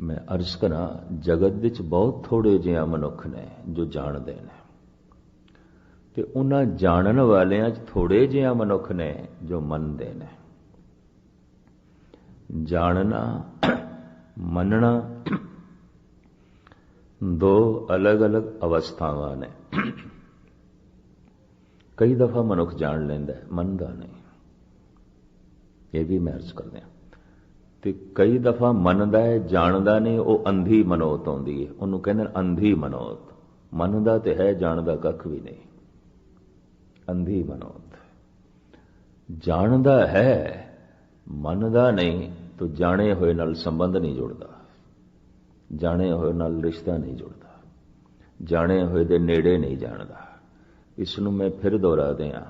ਮੈਂ ਅਰਜ਼ ਕਰਾਂ, ਜਗਤ ਵਿੱਚ ਬਹੁਤ ਥੋੜੇ ਜਿਹੇ ਮਨੁੱਖ ਨੇ ਜੋ ਜਾਣਦੇ ਨੇ। ਤੇ ਉਹਨਾਂ ਜਾਣਨ ਵਾਲਿਆਂ 'ਚ ਥੋੜੇ ਜਿਹੇ ਮਨੁੱਖ ਨੇ ਜੋ ਮੰਨਦੇ ਨੇ। ਜਾਣਨਾ, ਮੰਨਣਾ ਦੋ ਅਲੱਗ-ਅਲੱਗ ਅਵਸਥਾਵਾਂ ਨੇ। ਕਈ ਦਫਾ ਮਨੁੱਖ ਜਾਣ ਲੈਂਦਾ ਮੰਨਦਾ ਨਹੀਂ। ਇਹ ਵੀ ਮੈਂ ਅਰਜ਼ ਕਰਦੇ ਹਾਂ। ਤੇ ਕਈ ਦਫਾ ਮੰਨਦਾ ਹੈ, ਜਾਣਦਾ ਨਹੀਂ ਉਹ ਅੰਧੀ ਮਨੋਤ ਆਉਂਦੀ ਹੈ। ਉਹਨੂੰ ਕਹਿੰਦੇ ਨੇ ਅੰਧੀ ਮਨੋਤ। ਮੰਨਦਾ ਤੇ ਹੈ, ਜਾਣਦਾ ਕੱਖ ਵੀ ਨਹੀਂ। ਅੰਧੀ ਮਨੋਤ। ਜਾਣਦਾ ਹੈ, ਮੰਨਦਾ ਨਹੀਂ, ਤਾਂ ਜਾਣੇ ਹੋਏ ਨਾਲ ਸੰਬੰਧ ਨਹੀਂ ਜੁੜਦਾ। ਜਾਣੇ ਹੋਏ ਨਾਲ ਰਿਸ਼ਤਾ ਨਹੀਂ ਜੁੜਦਾ। ਜਾਣੇ ਹੋਏ ਦੇ ਨੇੜੇ ਨਹੀਂ ਜਾਣਦਾ। ਇਸ ਨੂੰ ਮੈਂ ਫਿਰ ਦੁਹਰਾ ਦਿਆਂ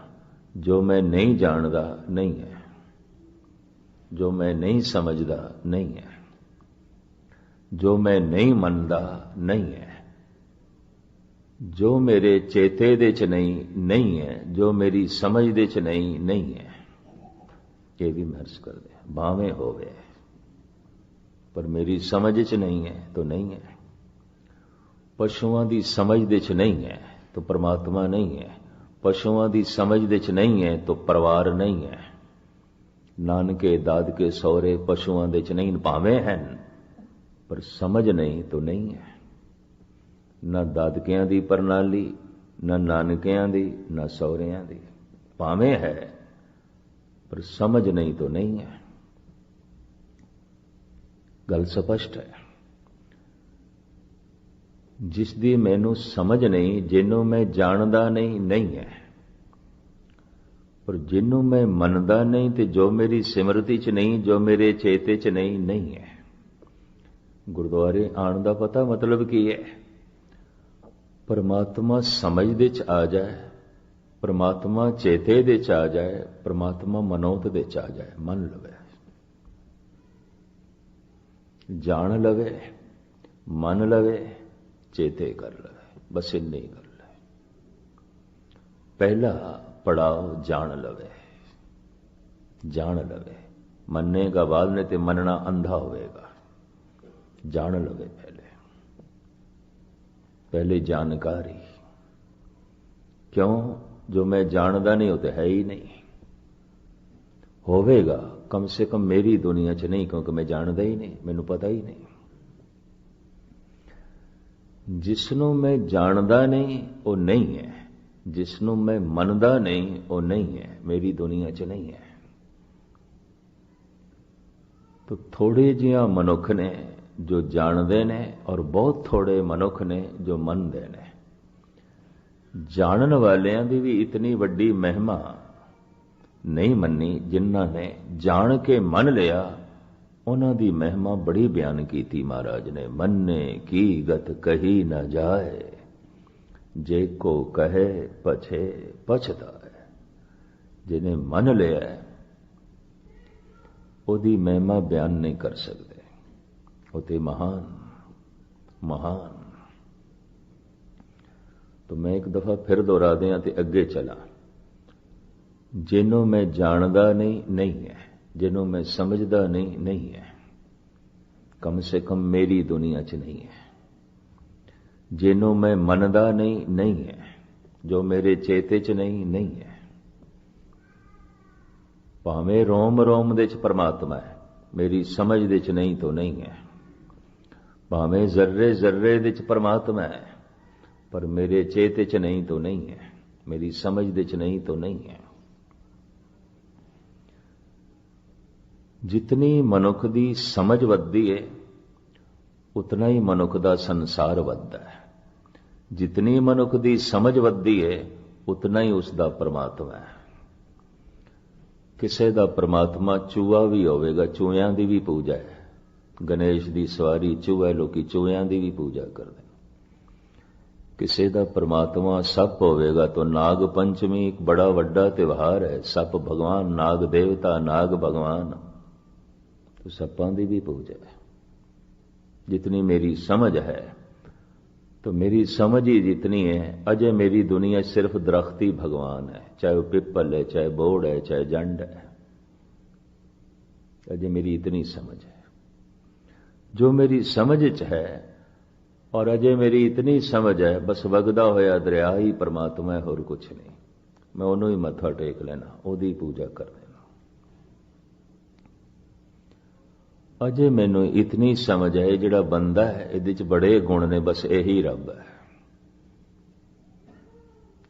ਜੋ ਮੈਂ ਨਹੀਂ ਜਾਣਦਾ, ਨਹੀਂ ਹੈ। ਜੋ ਮੈਂ ਨਹੀਂ ਸਮਝਦਾ ਨਹੀਂ ਹੈ। ਜੋ ਮੈਂ ਨਹੀਂ ਮੰਨਦਾ ਨਹੀਂ ਹੈ। ਜੋ ਮੇਰੇ ਚੇਤੇ ਦੇ ਚ ਨਹੀਂ ਨਹੀਂ ਹੈ। ਜੋ ਮੇਰੀ ਸਮਝ ਦੇ ਚ ਨਹੀਂ ਨਹੀਂ ਹੈ। ਇਹ ਵੀ ਮਰਜ਼ ਕਰਦੇ ਭਾਵੇਂ ਹੋਵੇ। ਪਰ ਮੇਰੀ ਸਮਝ ਚ ਨਹੀਂ ਹੈ ਤਾਂ ਨਹੀਂ ਹੈ। ਪਸ਼ੂਆਂ ਦੀ ਸਮਝ ਦੇ ਚ ਨਹੀਂ ਹੈ ਤਾਂ ਪਰਮਾਤਮਾ ਨਹੀਂ ਹੈ। ਪਸ਼ੂਆਂ ਦੀ ਸਮਝ ਦੇ ਚ ਨਹੀਂ ਹੈ ਤਾਂ ਪਰਿਵਾਰ ਨਹੀਂ ਹੈ। ਨਾਨਕੇ ਦਾਦਕੇ ਸਹੁਰੇ ਪਸ਼ੂਆਂ ਦੇ ਚ ਨਹੀਂ ਭਾਵੇਂ ਹਨ। ਪਰ ਸਮਝ ਨਹੀਂ ਤਾਂ ਨਹੀਂ ਹੈ। ਨਾ ਦਾਦਕਿਆਂ ਦੀ ਪ੍ਰਣਾਲੀ, ਨਾ ਨਾਨਕਿਆਂ ਦੀ, ਨਾ ਸਹੁਰਿਆਂ ਦੀ ਭਾਵੇਂ ਹੈ। ਪਰ ਸਮਝ ਨਹੀਂ ਤਾਂ ਨਹੀਂ ਹੈ। ਗੱਲ ਸਪਸ਼ਟ ਹੈ। ਜਿਸ ਦੀ ਮੈਨੂੰ ਸਮਝ ਨਹੀਂ, ਜਿਹਨੂੰ ਮੈਂ ਜਾਣਦਾ ਨਹੀਂ ਨਹੀਂ ਹੈ। ਪਰ ਜਿਹਨੂੰ ਮੈਂ ਮੰਨਦਾ ਨਹੀਂ ਤੇ ਜੋ ਮੇਰੀ ਸਿਮਰਤੀ 'ਚ ਨਹੀਂ, ਜੋ ਮੇਰੇ ਚੇਤੇ 'ਚ ਨਹੀਂ ਨਹੀਂ ਹੈ। ਗੁਰਦੁਆਰੇ ਆਉਣ ਦਾ ਪਤਾ ਮਤਲਬ ਕੀ ਹੈ? ਪਰਮਾਤਮਾ ਸਮਝ ਦੇ 'ਚ ਆ ਜਾਏ, ਪਰਮਾਤਮਾ ਚੇਤੇ ਦੇ 'ਚ ਆ ਜਾਏ, ਪਰਮਾਤਮਾ ਮਨੋਤ ਦੇ 'ਚ ਆ ਜਾਏ, ਮੰਨ ਲਵੇ। ਜਾਣ ਲਵੇ, ਮੰਨ ਲਵੇ, ਚੇਤੇ ਕਰ ਲਵੇ, ਬਸ ਇੰਨੀ ਗੱਲ ਹੈ। ਪਹਿਲਾ ਪੜਾਓ, ਜਾਣ ਲਵੇ। ਜਾਣ ਲਵੇ। ਮੰਨੇਗਾ ਬਾਅਦ ਨੇ ਤੇ ਮੰਨਣਾ ਅੰਧਾ ਹੋਵੇਗਾ। ਜਾਣ ਲਵੇ ਪਹਿਲੇ। ਪਹਿਲੇ ਜਾਣਕਾਰੀ। ਕਿਉਂ? ਜੋ ਮੈਂ ਜਾਣਦਾ ਨਹੀਂ, ਉਹ ਤੇ ਹੈ ਹੀ ਨਹੀਂ। ਹੋਵੇਗਾ। ਕਮ ਸੇ ਕਮ ਮੇਰੀ ਦੁਨੀਆ 'ਚ ਨਹੀਂ, ਕਿਉਂਕਿ ਮੈਂ ਜਾਣਦਾ ਹੀ ਨਹੀਂ। ਮੈਨੂੰ ਪਤਾ ਹੀ ਨਹੀਂ। ਜਿਸ ਨੂੰ ਮੈਂ ਜਾਣਦਾ ਨਹੀਂ, ਉਹ ਨਹੀਂ ਹੈ। ਜਿਸ ਨੂੰ ਮੈਂ ਮੰਨਦਾ ਨਹੀਂ ਉਹ ਨਹੀਂ ਹੈ ਮੇਰੀ ਦੁਨੀਆ 'ਚ ਨਹੀਂ ਹੈ ਤੋ ਥੋੜੇ ਜਿਹਾ ਮਨੁੱਖ ਨੇ ਜੋ ਜਾਣਦੇ ਨੇ ਔਰ ਬਹੁਤ ਥੋੜੇ ਮਨੁੱਖ ਨੇ ਜੋ ਮੰਨਦੇ ਨੇ ਜਾਣਨ ਵਾਲਿਆਂ ਦੀ ਵੀ ਇਤਨੀ ਵੱਡੀ ਮਹਿਮਾ ਨਹੀਂ ਮੰਨੀ ਜਿਨ੍ਹਾਂ ਨੇ ਜਾਣ ਕੇ ਮੰਨ ਲਿਆ ਉਹਨਾਂ ਦੀ ਮਹਿਮਾ ਬੜੀ ਬਿਆਨ ਕੀਤੀ ਮਹਾਰਾਜ ਨੇ ਮੰਨੇ ਕੀ ਗਤ ਕਹੀ ਨਾ ਜਾਏ ਜੇ ਕੋ ਕਹੇ ਪਛੇ ਪਛਤਾਏ ਜਿਹਨੇ ਮੰਨ ਲਿਆ ਉਹਦੀ ਮਹਿਮਾ ਬਿਆਨ ਨਹੀਂ ਕਰ ਸਕਦੇ। ਉਹ ਤੇ ਮਹਾਨ ਮਹਾਨ। ਤਾਂ ਮੈਂ ਇੱਕ ਦਫਾ ਫਿਰ ਦੁਹਰਾ ਦਿਆਂ ਤੇ ਅੱਗੇ ਚਲਾ। ਜਿਹਨੂੰ ਮੈਂ ਜਾਣਦਾ ਨਹੀਂ ਨਹੀਂ ਹੈ। ਜਿਹਨੂੰ ਮੈਂ ਸਮਝਦਾ ਨਹੀਂ ਨਹੀਂ ਹੈ। ਕਮ ਸੇ ਕਮ ਮੇਰੀ ਦੁਨੀਆ 'ਚ ਨਹੀਂ ਹੈ। ਜਿਹਨੂੰ ਮੈਂ ਮੰਨਦਾ ਨਹੀਂ ਨਹੀਂ ਹੈ ਜੋ ਮੇਰੇ ਚੇਤੇ 'ਚ ਨਹੀਂ ਨਹੀਂ ਹੈ ਭਾਵੇਂ ਰੋਮ ਰੋਮ ਦੇ 'ਚ ਪਰਮਾਤਮਾ ਹੈ ਮੇਰੀ ਸਮਝ ਦੇ 'ਚ ਨਹੀਂ ਤੋਂ ਨਹੀਂ ਹੈ ਭਾਵੇਂ ਜ਼ਰਰੇ ਜ਼ਰਰੇ ਦੇ 'ਚ ਪਰਮਾਤਮਾ ਹੈ ਪਰ ਮੇਰੇ ਚੇਤੇ 'ਚ ਨਹੀਂ ਤੋਂ ਨਹੀਂ ਹੈ ਮੇਰੀ ਸਮਝ ਦੇ 'ਚ ਨਹੀਂ ਤੋਂ ਨਹੀਂ ਹੈ ਜਿਤਨੀ ਮਨੁੱਖ ਦੀ ਸਮਝ ਵੱਧਦੀ ਹੈ ਉਤਨਾ ਹੀ ਮਨੁੱਖ ਦਾ ਸੰਸਾਰ ਵੱਧਦਾ ਹੈ ਜਿਤਨੀ ਮਨੁੱਖ ਦੀ ਸਮਝ ਵੱਧਦੀ ਹੈ ਉਤਨਾ ਹੀ ਉਸ ਦਾ ਪਰਮਾਤਮਾ ਹੈ ਕਿਸੇ ਦਾ ਪਰਮਾਤਮਾ ਚੂਹਾ ਵੀ ਹੋਵੇਗਾ ਚੂਹਿਆਂ ਦੀ ਵੀ ਪੂਜਾ ਹੈ ਗਣੇਸ਼ ਦੀ ਸਵਾਰੀ ਚੂਹੇ ਲੋਕੀ ਚੂਹਿਆਂ ਦੀ ਵੀ ਪੂਜਾ ਕਰਦੇ ਕਿਸੇ ਦਾ ਪਰਮਾਤਮਾ ਸੱਪ ਹੋਵੇਗਾ ਤਾਂ ਨਾਗ ਪੰਚਮੀ ਇੱਕ ਬੜਾ ਵੱਡਾ ਤਿਉਹਾਰ ਹੈ ਸੱਪ ਭਗਵਾਨ ਨਾਗ ਦੇਵਤਾ ਨਾਗ ਭਗਵਾਨ ਤਾਂ ਸੱਪਾਂ ਦੀ ਵੀ ਪੂਜਾ ਹੈ ਜਿਤਨੀ ਮੇਰੀ ਸਮਝ ਹੈ तो मेरी समझ ही जितनी है, अजय मेरी दुनिया सिर्फ़ दरख्ती भगवान है, चाहे वो पिपल है, चाहे बोर्ड है, चाहे जंड है। अजय मेरी इतनी समझ है। जो मेरी समझ च है, और अजय मेरी इतनी समझ है, बस वगदा होया दरिया ही परमात्मा है, और कुछ नहीं। मैं उन्होंने ही मत्था टेक लेना ओदी पूजा करनी। ਅਜੇ ਮੈਨੂੰ ਇਤਨੀ ਸਮਝ ਹੈ ਜਿਹੜਾ ਬੰਦਾ ਹੈ, ਇਹਦੇ ਚ ਬੜੇ ਗੁਣ ਨੇ, ਬਸ ਇਹੀ ਰੱਬ ਹੈ।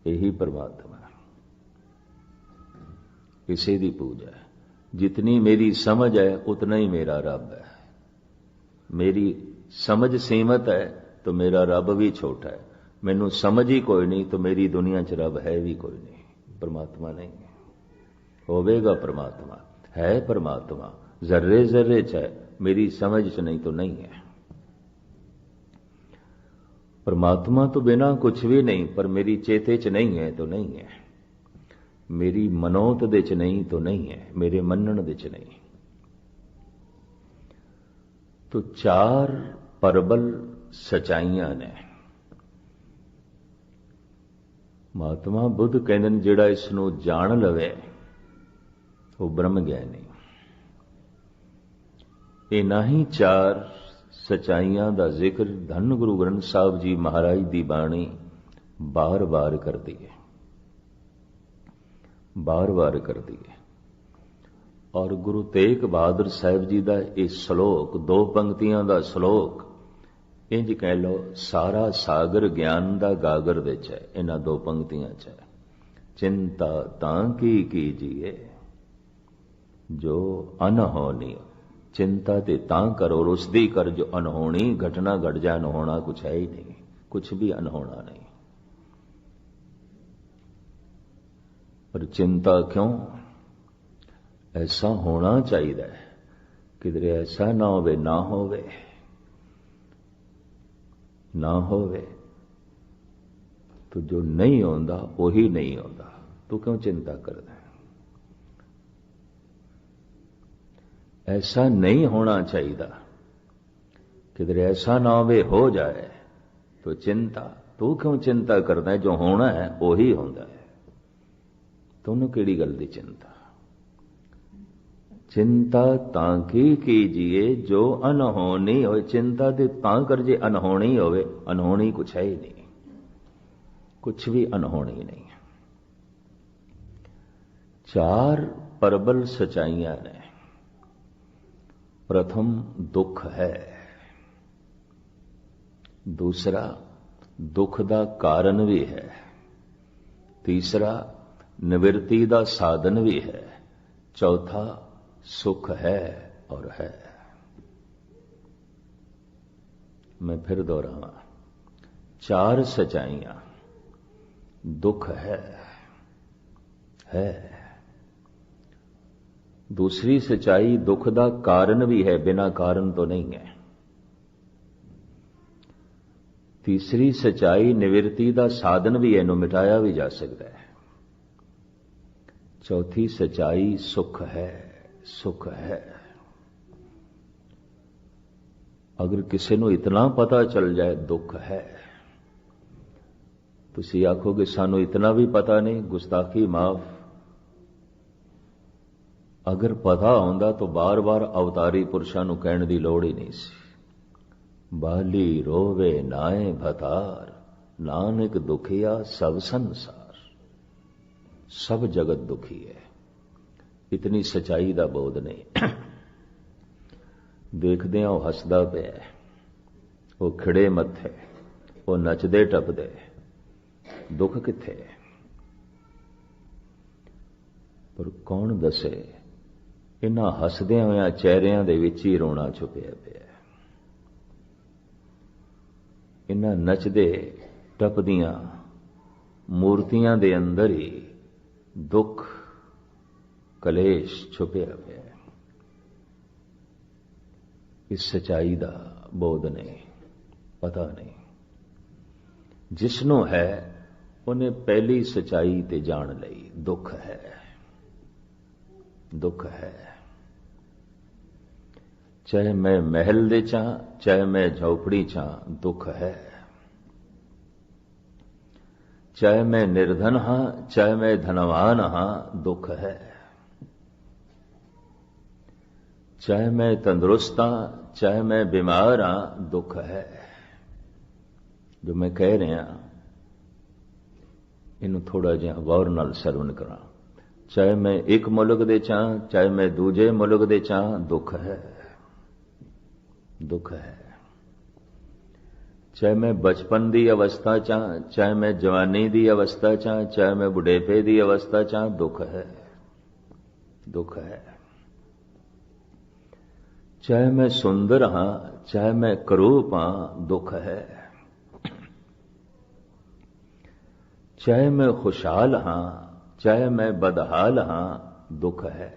ਇਹੀ ਪਰਮਾਤਮਾ ਇਸੇ ਦੀ ਪੂਜਾ ਹੈ। ਜਿਤਨੀ ਮੇਰੀ ਸਮਝ ਹੈ, ਉਤਨਾ ਹੀ ਮੇਰਾ ਰੱਬ ਹੈ। ਮੇਰੀ ਸਮਝ ਸੀਮਤ ਹੈ, ਤਾਂ ਮੇਰਾ ਰੱਬ ਵੀ ਛੋਟਾ ਹੈ। ਮੈਨੂੰ ਸਮਝ ਹੀ ਕੋਈ ਨਹੀਂ, ਤਾਂ ਮੇਰੀ ਦੁਨੀਆ 'ਚ ਰੱਬ ਹੈ ਵੀ ਕੋਈ ਨਹੀਂ। ਪਰਮਾਤਮਾ ਨਹੀਂ। ਹੋਵੇਗਾ ਪਰਮਾਤਮਾ। ਹੈ ਪਰਮਾਤਮਾ। ਜ਼ਰਰੇ ਜ਼ਰਰੇ 'ਚ ਹੈ, ਮੇਰੀ ਸਮਝ 'ਚ ਨਹੀਂ ਤਾਂ ਨਹੀਂ ਹੈ। ਪਰਮਾਤਮਾ ਤੋਂ ਬਿਨਾ ਕੁਝ ਵੀ ਨਹੀਂ, ਪਰ ਮੇਰੀ ਚੇਤੇ 'ਚ ਨਹੀਂ ਹੈ ਤਾਂ ਨਹੀਂ ਹੈ। ਮੇਰੀ ਮਨੋਤ ਦੇ 'ਚ ਨਹੀਂ ਤਾਂ ਨਹੀਂ ਹੈ, ਮੇਰੇ ਮੰਨਣ ਦੇ 'ਚ ਨਹੀਂ। ਤੋ ਚਾਰ ਪਰਬਲ ਸਚਾਈਆਂ ਨੇ। ਮਹਾਤਮਾ ਬੁੱਧ ਕਹਿੰਦੇ ਨੇ, ਜਿਹੜਾ ਇਸ ਨੂੰ ਜਾਣ ਲਵੇ, ਉਹ ਬ੍ਰਹਮ ਗਿਆਨੀ। ਇਹ ਨਹੀਂ ਚਾਰ ਸਚਾਈਆਂ ਦਾ ਜ਼ਿਕਰ ਧੰਨ ਗੁਰੂ ਗ੍ਰੰਥ ਸਾਹਿਬ ਜੀ ਮਹਾਰਾਜ ਦੀ ਬਾਣੀ ਬਾਰ-ਬਾਰ ਕਰਦੀ ਹੈ। ਬਾਰ-ਬਾਰ ਕਰਦੀ ਹੈ। ਔਰ ਗੁਰੂ ਤੇਗ ਬਹਾਦਰ ਸਾਹਿਬ ਜੀ ਦਾ ਇਹ ਸ਼ਲੋਕ, ਦੋ ਪੰਕਤੀਆਂ ਦਾ ਸ਼ਲੋਕ ਇੰਜ ਕਹਿ ਲਓ, ਸਾਰਾ ਸਾਗਰ ਗਿਆਨ ਦਾ ਗਾਗਰ ਵਿੱਚ ਹੈ, ਇਹਨਾਂ ਦੋ ਪੰਕਤੀਆਂ 'ਚ ਹੈ। ਚਿੰਤਾ ਤਾਂ ਕੀ ਕੀਜੀਏ, ਜੋ ਅਨਹੋਨੀ ਚਿੰਤਾ ਤੇ ਤਾਂ ਕਰੋ, ਰੁਸਦੀ ਕਰ ਜੋ ਅਨਹੋਣੀ ਘਟਨਾ ਘਟ ਜਾ ਅਨਹੋਣਾ ਕੁਛ ਹੈ ਹੀ ਨਹੀਂ, ਕੁਛ ਵੀ ਅਨਹੋਣਾ ਨਹੀਂ। ਪਰ ਚਿੰਤਾ ਕਿਉਂ? ਐਸਾ ਹੋਣਾ ਚਾਹੀਦਾ ਹੈ, ਕਿਧਰੇ ਐਸਾ ਨਾ ਹੋਵੇ ਨਾ ਹੋਵੇ। ਨਾ ਹੋਵੇ, ਤੋ ਜੋ ਨਹੀਂ ਹੁੰਦਾ ਉਹੀ ਨਹੀਂ ਹੁੰਦਾ ਤੂੰ ਕਿਉਂ ਚਿੰਤਾ ਕਰਦਾ ਐਸਾ ਨਹੀਂ ਹੋਣਾ ਚਾਹੀਦਾ ਕਿਧਰੇ ਐਸਾ ਨਾ ਹੋਵੇ ਹੋ ਜਾਏ ਤੋ ਚਿੰਤਾ ਤੂੰ ਕਿਉਂ ਚਿੰਤਾ ਕਰਦਾ ਜੋ ਹੋਣਾ ਹੈ ਉਹੀ ਹੁੰਦਾ ਹੈ ਤੁਹਾਨੂੰ ਕਿਹੜੀ ਗੱਲ ਦੀ ਚਿੰਤਾ ਚਿੰਤਾ ਤਾਂ ਕੀ ਕੀਜੀਏ ਜੋ ਅਨਹੋਣੀ ਹੋਏ ਚਿੰਤਾ ਤੇ ਤਾਂ ਕਰ ਜੇ ਅਨਹੋਣੀ ਹੋਵੇ ਅਨਹੋਣੀ ਕੁਛ ਹੈ ਹੀ ਨਹੀਂ ਕੁਛ ਵੀ ਅਨਹੋਣੀ ਨਹੀਂ ਚਾਰ ਪਰਬਲ ਸਚਾਈਆਂ ਨੇ ਪ੍ਰਥਮ ਦੁੱਖ ਹੈ ਦੂਸਰਾ ਦੁੱਖ ਦਾ ਕਾਰਨ ਵੀ ਹੈ ਤੀਸਰਾ ਨਿਵਰਤੀ ਦਾ ਸਾਧਨ ਵੀ ਹੈ ਚੌਥਾ ਸੁਖ ਹੈ ਔਰ ਹੈ ਮੈਂ ਫਿਰ ਦੁਹਰਾਵਾਂ ਚਾਰ ਸਚਾਈਆਂ ਦੁੱਖ ਹੈ ਹੈ ਦੂਸਰੀ ਸਚਾਈ ਦੁੱਖ ਦਾ ਕਾਰਨ ਵੀ ਹੈ, ਬਿਨਾ ਕਾਰਨ ਤੋਂ ਨਹੀਂ ਹੈ। ਤੀਸਰੀ ਸਚਾਈ ਨਿਵਰਤੀ ਦਾ ਸਾਧਨ ਵੀ ਇਹਨੂੰ ਮਿਟਾਇਆ ਵੀ ਜਾ ਸਕਦਾ ਹੈ। ਚੌਥੀ ਸਚਾਈ ਸੁਖ ਹੈ ਸੁਖ ਹੈ। ਅਗਰ ਕਿਸੇ ਨੂੰ ਇਤਨਾ ਪਤਾ ਚੱਲ ਜਾਏ ਦੁੱਖ ਹੈ, ਤੁਸੀਂ ਆਖੋਗੇ, ਸਾਨੂੰ ਇਤਨਾ ਵੀ ਪਤਾ ਨਹੀਂ, ਗੁਸਤਾਖੀ ਮਾਫ ਅਗਰ ਪਤਾ ਆਉਂਦਾ ਤਾਂ ਬਾਰ-ਬਾਰ ਅਵਤਾਰੀ ਪੁਰਸ਼ਾਂ ਨੂੰ ਕਹਿਣ ਦੀ ਲੋੜ ਹੀ ਨਹੀਂ ਸੀ। ਬਾਲੀ ਰੋਵੇ ਨਾਏ ਭਤਾਰ, ਨਾਨਕ ਦੁਖੀਆ ਸਭ ਸੰਸਾਰ। ਸਭ ਜਗਤ ਦੁਖੀ ਹੈ। ਇਤਨੀ ਸਚਾਈ ਦਾ ਬੋਧ ਨਹੀਂ। ਦੇਖਦੇ ਆ ਉਹ ਹੱਸਦਾ ਪਿਆ ਉਹ ਖਿੜੇ ਮੱਥੇ ਉਹ ਨੱਚਦੇ ਟੱਪਦੇ ਦੁੱਖ ਕਿੱਥੇ ਪਰ ਕੌਣ ਦੱਸੇ ਇਹਨਾਂ ਹੱਸਦਿਆਂ ਹੋਇਆਂ ਚਿਹਰਿਆਂ ਦੇ ਵਿੱਚ ਹੀ ਰੋਣਾ ਛੁਪਿਆ ਪਿਆ ਇਹਨਾਂ ਨੱਚਦੇ, ਟੱਪਦੀਆਂ ਮੂਰਤੀਆਂ ਦੇ ਅੰਦਰ ਹੀ ਦੁੱਖ, ਕਲੇਸ਼ ਛੁਪਿਆ ਪਿਆ ਹੈ। ਇਸ ਸਚਾਈ ਦਾ ਬੋਧ ਨਹੀਂ, ਪਤਾ ਨਹੀਂ। ਜਿਸ ਨੂੰ ਹੈ, ਉਹਨੇ ਪਹਿਲੀ ਸਚਾਈ ਤੇ ਜਾਣ ਲਈ ਦੁੱਖ ਹੈ। ਦੁੱਖ ਹੈ। ਚਾਹੇ ਮੈਂ ਮਹਿਲ ਦੇ ਚਾਂ, ਚਾਹੇ ਮੈਂ ਝੌਪੜੀ ਚਾਂ, ਦੁੱਖ ਹੈ। ਚਾਹੇ ਮੈਂ ਨਿਰਧਨ ਹਾਂ, ਚਾਹੇ ਮੈਂ ਧਨਵਾਨ ਹਾਂ, ਦੁੱਖ ਹੈ। ਚਾਹੇ ਮੈਂ ਤੰਦਰੁਸਤ ਹਾਂ, ਚਾਹੇ ਮੈਂ ਬਿਮਾਰ ਹਾਂ, ਦੁੱਖ ਹੈ। ਜੋ ਮੈਂ ਕਹਿ ਰਿਹਾ, ਇਹਨੂੰ ਥੋੜਾ ਜਿਹਾ ਗੌਰ ਨਾਲ ਸਰਵਣ ਕਰਾਂ। ਚਾਹੇ ਮੈਂ ਇੱਕ ਮੁਲਕ ਦੇ ਚਾਂ ਚਾਹੇ ਮੈਂ ਦੂਜੇ ਮੁਲਕ ਦੇ ਚਾਂ ਦੁੱਖ ਹੈ ਦੁੱਖ ਹੈ ਚਾਹੇ ਮੈਂ ਬਚਪਨ ਦੀ ਅਵਸਥਾ ਚਾਂ ਚਾਹੇ ਮੈਂ ਜਵਾਨੀ ਦੀ ਅਵਸਥਾ ਚਾਂ ਚਾਹੇ ਮੈਂ ਬੁਢੇਪੇ ਦੀ ਅਵਸਥਾ ਚਾਂ ਦੁੱਖ ਹੈ ਦੁੱਖ ਹੈ ਚਾਹੇ ਮੈਂ ਸੁੰਦਰ ਹਾਂ ਚਾਹੇ ਮੈਂ ਕਰੂਪ ਹਾਂ ਦੁੱਖ ਹੈ ਚਾਹੇ ਮੈਂ ਖੁਸ਼ਹਾਲ ਹਾਂ ਚਾਹੇ ਮੈਂ ਬਦਹਾਲ ਹਾਂ ਦੁੱਖ ਹੈ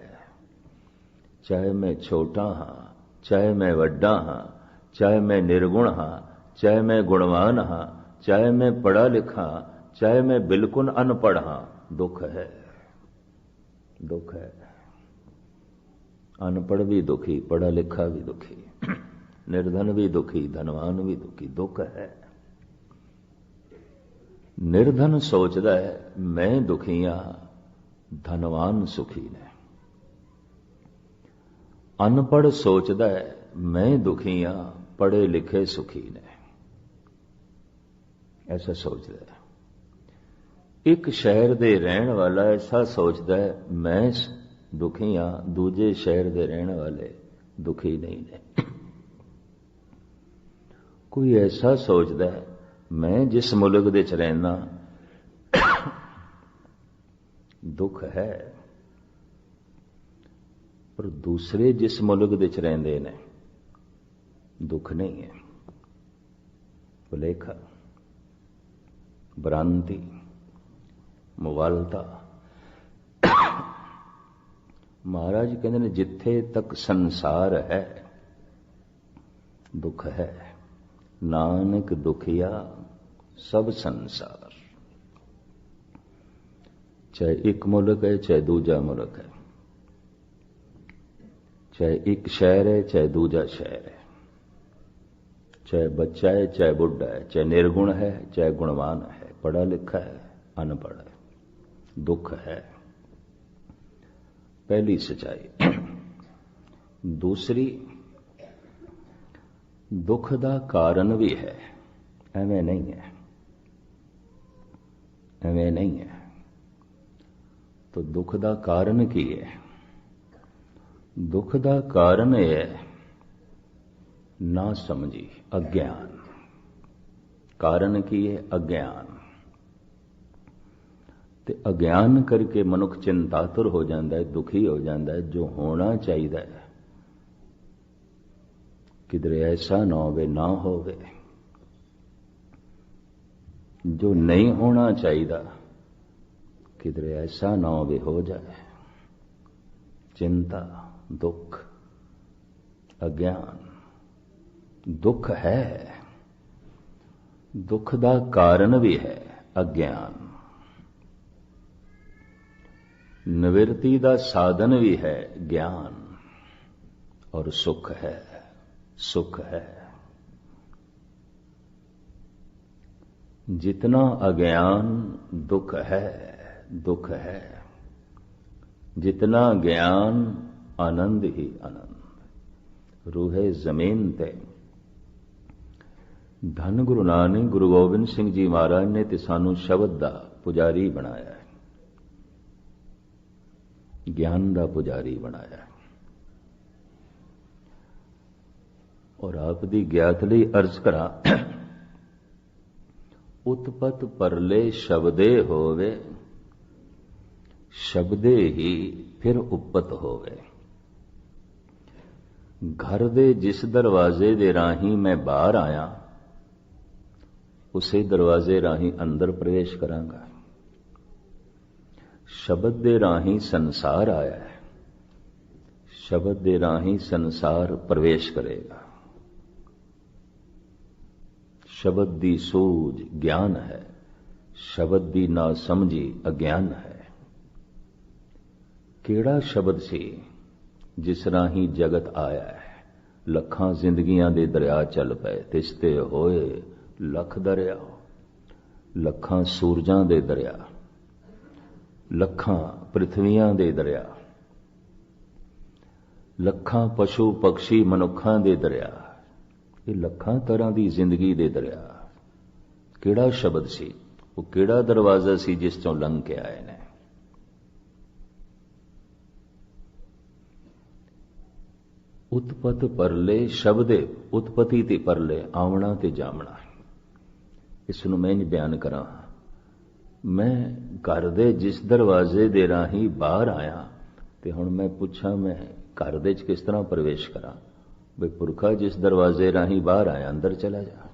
ਚਾਹੇ ਮੈਂ ਛੋਟਾ ਹਾਂ ਚਾਹੇ ਮੈਂ ਵੱਡਾ ਹਾਂ ਚਾਹੇ ਮੈਂ ਨਿਰਗੁਣ ਹਾਂ ਚਾਹੇ ਮੈਂ ਗੁਣਵਾਨ ਹਾਂ ਚਾਹੇ ਮੈਂ ਪੜਾ ਲਿਖਾ ਚਾਹੇ ਮੈਂ ਬਿਲਕੁਲ ਅਨਪੜ ਹਾਂ ਦੁੱਖ ਹੈ ਦੁੱਖ ਹੈ ਅਨਪੜ ਵੀ ਦੁਖੀ ਪੜਾ ਲਿਖਾ ਵੀ ਦੁਖੀ ਨਿਰਧਨ ਵੀ ਦੁਖੀ ਧਨਵਾਨ ਵੀ ਦੁਖੀ ਦੁੱਖ ਹੈ ਨਿਰਧਨ ਸੋਚਦਾ ਹੈ, ਮੈਂ ਦੁਖੀ ਆ, ਧਨਵਾਨ ਸੁਖੀ ਨੇ। ਅਨਪੜ ਸੋਚਦਾ ਹੈ, ਮੈਂ ਦੁਖੀ ਆ ਪੜੇ ਲਿਖੇ ਸੁਖੀ ਨੇ। ਐਸਾ ਸੋਚਦਾ ਹੈ। ਇੱਕ ਸ਼ਹਿਰ ਦੇ ਰਹਿਣ ਵਾਲਾ ਐਸਾ ਸੋਚਦਾ ਹੈ, ਮੈਂ ਦੁਖੀ ਆ, ਦੂਜੇ ਸ਼ਹਿਰ ਦੇ ਰਹਿਣ ਵਾਲੇ ਦੁਖੀ ਨਹੀਂ ਨੇ। ਕੋਈ ਐਸਾ ਸੋਚਦਾ ਹੈ ਮੈਂ ਜਿਸ ਮੁਲਕ ਦੇ ਚ ਰਹਿਣਾ ਦੁੱਖ ਹੈ। ਪਰ ਦੂਸਰੇ ਜਿਸ ਮੁਲਕ ਦੇ ਚ ਰਹਿੰਦੇ ਨੇ, ਦੁੱਖ ਨਹੀਂ ਹੈ। ਭੁਲੇਖਾ ਭ੍ਰਾਂਤੀ ਮੁਵਾਲਤਾ। ਮਹਾਰਾਜ ਕਹਿੰਦੇ ਨੇ, ਜਿੱਥੇ ਤੱਕ ਸੰਸਾਰ ਹੈ, ਦੁੱਖ ਹੈ। ਨਾਨਕ ਦੁਖੀਆ ਸਭ ਸੰਸਾਰ। ਚਾਹੇ ਇੱਕ ਮੁਲਕ ਹੈ, ਚਾਹੇ ਦੂਜਾ ਮੁਲਕ ਹੈ। ਚਾਹੇ ਇੱਕ ਸ਼ਹਿਰ ਹੈ, ਚਾਹੇ ਦੂਜਾ ਸ਼ਹਿਰ ਹੈ। ਚਾਹੇ ਬੱਚਾ ਹੈ, ਚਾਹੇ ਬੁੱਢਾ ਹੈ, ਚਾਹੇ ਨਿਰਗੁਣ ਹੈ, ਚਾਹੇ ਗੁਣਵਾਨ ਹੈ। ਪੜਾ ਲਿਖਾ ਹੈ, ਅਨਪੜ੍ਹ ਹੈ, ਦੁੱਖ ਹੈ। ਪਹਿਲੀ ਸਚਾਈ। ਦੂਸਰੀ, ਦੁੱਖ ਦਾ ਕਾਰਨ ਵੀ ਹੈ। ਐਵੇਂ ਨਹੀਂ ਹੈ। ਐਵੇਂ ਨਹੀਂ ਹੈ। ਤਾਂ ਦੁੱਖ ਦਾ ਕਾਰਨ ਕੀ ਹੈ? ਦੁੱਖ ਦਾ ਕਾਰਨ ਇਹ ਹੈ, ਨਾ ਸਮਝੀ ਅਗਿਆਨ। ਕਾਰਨ ਕੀ ਹੈ? ਅਗਿਆਨ। ਤੇ ਅਗਿਆਨ ਕਰਕੇ ਮਨੁੱਖ ਚਿੰਤਾਤੁਰ ਹੋ ਜਾਂਦਾ ਹੈ, ਦੁਖੀ ਹੋ ਜਾਂਦਾ ਹੈ, ਜੋ ਹੋਣਾ ਚਾਹੀਦਾ ਹੈ। ਕਿਧਰੇ ਐਸਾ ਨਾ ਹੋਵੇ ਨਾ ਹੋਵੇ। ਜੋ ਨਹੀਂ ਹੋਣਾ ਚਾਹੀਦਾ, ਕਿਧਰੇ ਐਸਾ ਨਾ ਹੋਵੇ, ਹੋ ਜਾਏ। ਚਿੰਤਾ, ਦੁੱਖ, ਅਗਿਆਨ। ਦੁੱਖ ਹੈ। ਦੁੱਖ ਦਾ ਕਾਰਨ ਵੀ ਹੈ ਅਗਿਆਨ। ਨਿਵਰਤੀ ਦਾ ਸਾਧਨ ਵੀ ਹੈ ਗਿਆਨ। ਔਰ ਸੁਖ ਹੈ ਸੁਖ ਹੈ। जितना अज्ञान दुख है दुख है जितना ज्ञान आनंद ही आनंद रूहे ਜ਼ਮੀਨ ਤੇ ਧੰਨ ਗੁਰੂ ਨਾਨਕ ਗੁਰੂ ਗੋਬਿੰਦ ਸਿੰਘ ਜੀ ਮਹਾਰਾਜ ਨੇ ਤੇ ਸਾਨੂੰ ਸ਼ਬਦ ਦਾ ਪੁਜਾਰੀ ਬਣਾਇਆ ਹੈ ਗਿਆਨ ਦਾ ਪੁਜਾਰੀ ਬਣਾਇਆ ਹੈ ਔਰ ਆਪ ਦੀ ਗਿਆਤ ਲਈ ਅਰਜ਼ ਕਰਾਂ ਉਤਪਤ ਪਰਲੇ ਸ਼ਬਦੇ ਹੋਵੇ ਸ਼ਬਦੇ ਹੀ ਫਿਰ ਉਪਤ ਹੋਵੇ ਘਰ ਦੇ ਜਿਸ ਦਰਵਾਜ਼ੇ ਦੇ ਰਾਹੀਂ ਮੈਂ ਬਾਹਰ ਆਇਆ ਉਸੇ ਦਰਵਾਜ਼ੇ ਰਾਹੀਂ ਅੰਦਰ ਪ੍ਰਵੇਸ਼ ਕਰਾਂਗਾ ਸ਼ਬਦ ਦੇ ਰਾਹੀਂ ਸੰਸਾਰ ਆਇਆ ਹੈ ਸ਼ਬਦ ਦੇ ਰਾਹੀਂ ਸੰਸਾਰ ਪ੍ਰਵੇਸ਼ ਕਰੇਗਾ ਸ਼ਬਦ ਦੀ ਸੋਝ ਗਿਆਨ ਹੈ, ਸ਼ਬਦ ਦੀ ਨਾ ਸਮਝੀ ਅਗਿਆਨ ਹੈ। ਕਿਹੜਾ ਸ਼ਬਦ ਸੀ ਜਿਸ ਰਾਹੀਂ ਜਗਤ ਆਇਆ ਹੈ? ਲੱਖਾਂ ਜ਼ਿੰਦਗੀਆਂ ਦੇ ਦਰਿਆ ਚੱਲ ਪਏ, ਤਿਸਤੇ ਹੋਏ ਲੱਖ ਦਰਿਆ। ਲੱਖਾਂ ਸੂਰਜਾਂ ਦੇ ਦਰਿਆ, ਲੱਖਾਂ ਪ੍ਰithਵੀਆਂ ਦੇ ਦਰਿਆ। ਲੱਖਾਂ ਪਸ਼ੂ ਪਕਸ਼ੀ ਮਨੁੱਖਾਂ ਦੇ ਦਰਿਆ ਇਹ ਲੱਖਾਂ ਤਰ੍ਹਾਂ ਦੀ ਜ਼ਿੰਦਗੀ ਦੇ ਦਰਿਆ। ਕਿਹੜਾ ਸ਼ਬਦ ਸੀ? ਉਹ ਕਿਹੜਾ ਦਰਵਾਜ਼ਾ ਸੀ ਜਿਸ ਤੋਂ ਲੰਘ ਕੇ ਆਏ ਨੇ? ਉਤਪਤ ਪਰਲੇ ਸ਼ਬਦੇ, ਉਤਪਤੀ ਤੇ ਪਰਲੇ, ਆਵਣਾ ਤੇ ਜਾਮਣਾ ਇਸ ਨੂੰ ਮੈਂ ਬਿਆਨ ਕਰਾਂ। ਮੈਂ ਘਰ ਦੇ ਜਿਸ ਦਰਵਾਜ਼ੇ ਦੇ ਰਾਹੀਂ ਬਾਹਰ ਆਇਆ ਤੇ ਹੁਣ ਮੈਂ ਪੁੱਛਾਂ ਮੈਂ ਘਰ ਦੇ ਚ ਕਿਸ ਤਰ੍ਹਾਂ ਪ੍ਰਵੇਸ਼ ਕਰਾਂ? ਬਈ ਪੁਰਖਾ ਜਿਸ ਦਰਵਾਜ਼ੇ ਰਾਹੀਂ ਬਾਹਰ ਆਇਆ ਅੰਦਰ ਚਲਾ ਜਾ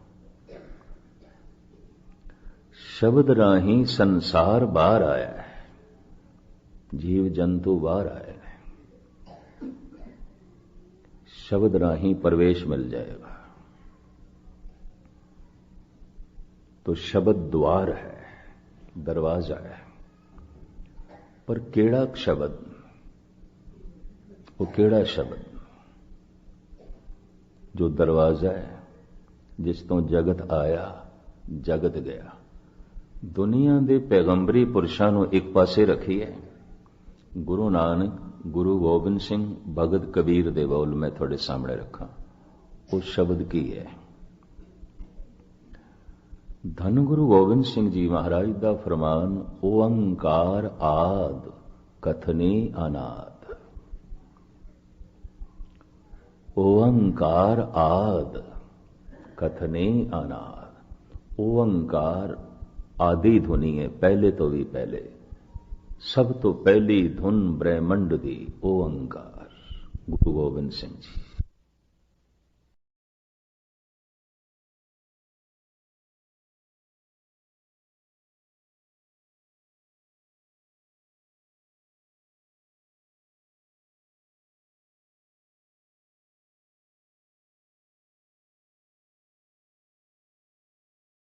ਸ਼ਬਦ ਰਾਹੀਂ ਸੰਸਾਰ ਬਾਹਰ ਆਇਆ ਹੈ ਜੀਵ ਜੰਤੂ ਬਾਹਰ ਆਏ ਨੇ ਸ਼ਬਦ ਰਾਹੀਂ ਪ੍ਰਵੇਸ਼ ਮਿਲ ਜਾਏਗਾ तो शब्द द्वार है दरवाजा है पर केड़ा शब्द वो केड़ा शब्द ਜੋ ਦਰਵਾਜ਼ਾ ਹੈ, ਜਿਸ ਤੋਂ ਜਗਤ ਆਇਆ, ਜਗਤ ਗਿਆ। ਦੁਨੀਆ ਦੇ ਪੈਗੰਬਰੀ ਪੁਰਸ਼ਾਂ ਨੂੰ ਇੱਕ ਪਾਸੇ ਰੱਖੀ ਹੈ। ਗੁਰੂ ਨਾਨਕ, ਗੁਰੂ ਗੋਬਿੰਦ ਸਿੰਘ, ਭਗਤ ਕਬੀਰ ਦੇ ਬੋਲ ਮੈਂ ਤੁਹਾਡੇ ਸਾਹਮਣੇ ਰੱਖਾਂ। ਉਹ ਸ਼ਬਦ ਕੀ ਹੈ? ਧੰਨ ਗੁਰੂ ਗੋਬਿੰਦ ਸਿੰਘ ਜੀ ਮਹਾਰਾਜ ਦਾ ਫਰਮਾਨ, ਓੰਕਾਰ ਆਦ ਕਥਨੀ ਅਨਾਦ। ਓੰਕਾਰ ਆਦ, ਕਥਨੇ ਅਨਾਦ। ਓੰਕਾਰ ਆਦੀ ਧੁਨੀ ਹੈ, ਪਹਿਲੇ ਤੋਂ ਵੀ ਪਹਿਲੇ। ਸਭ ਤੋਂ ਪਹਿਲੀ ਧੁਨ ਬ੍ਰਹਿਮੰਡ ਦੀ ਓੰਕਾਰ। ਗੁਰੂ ਗੋਬਿੰਦ ਸਿੰਘ ਜੀ।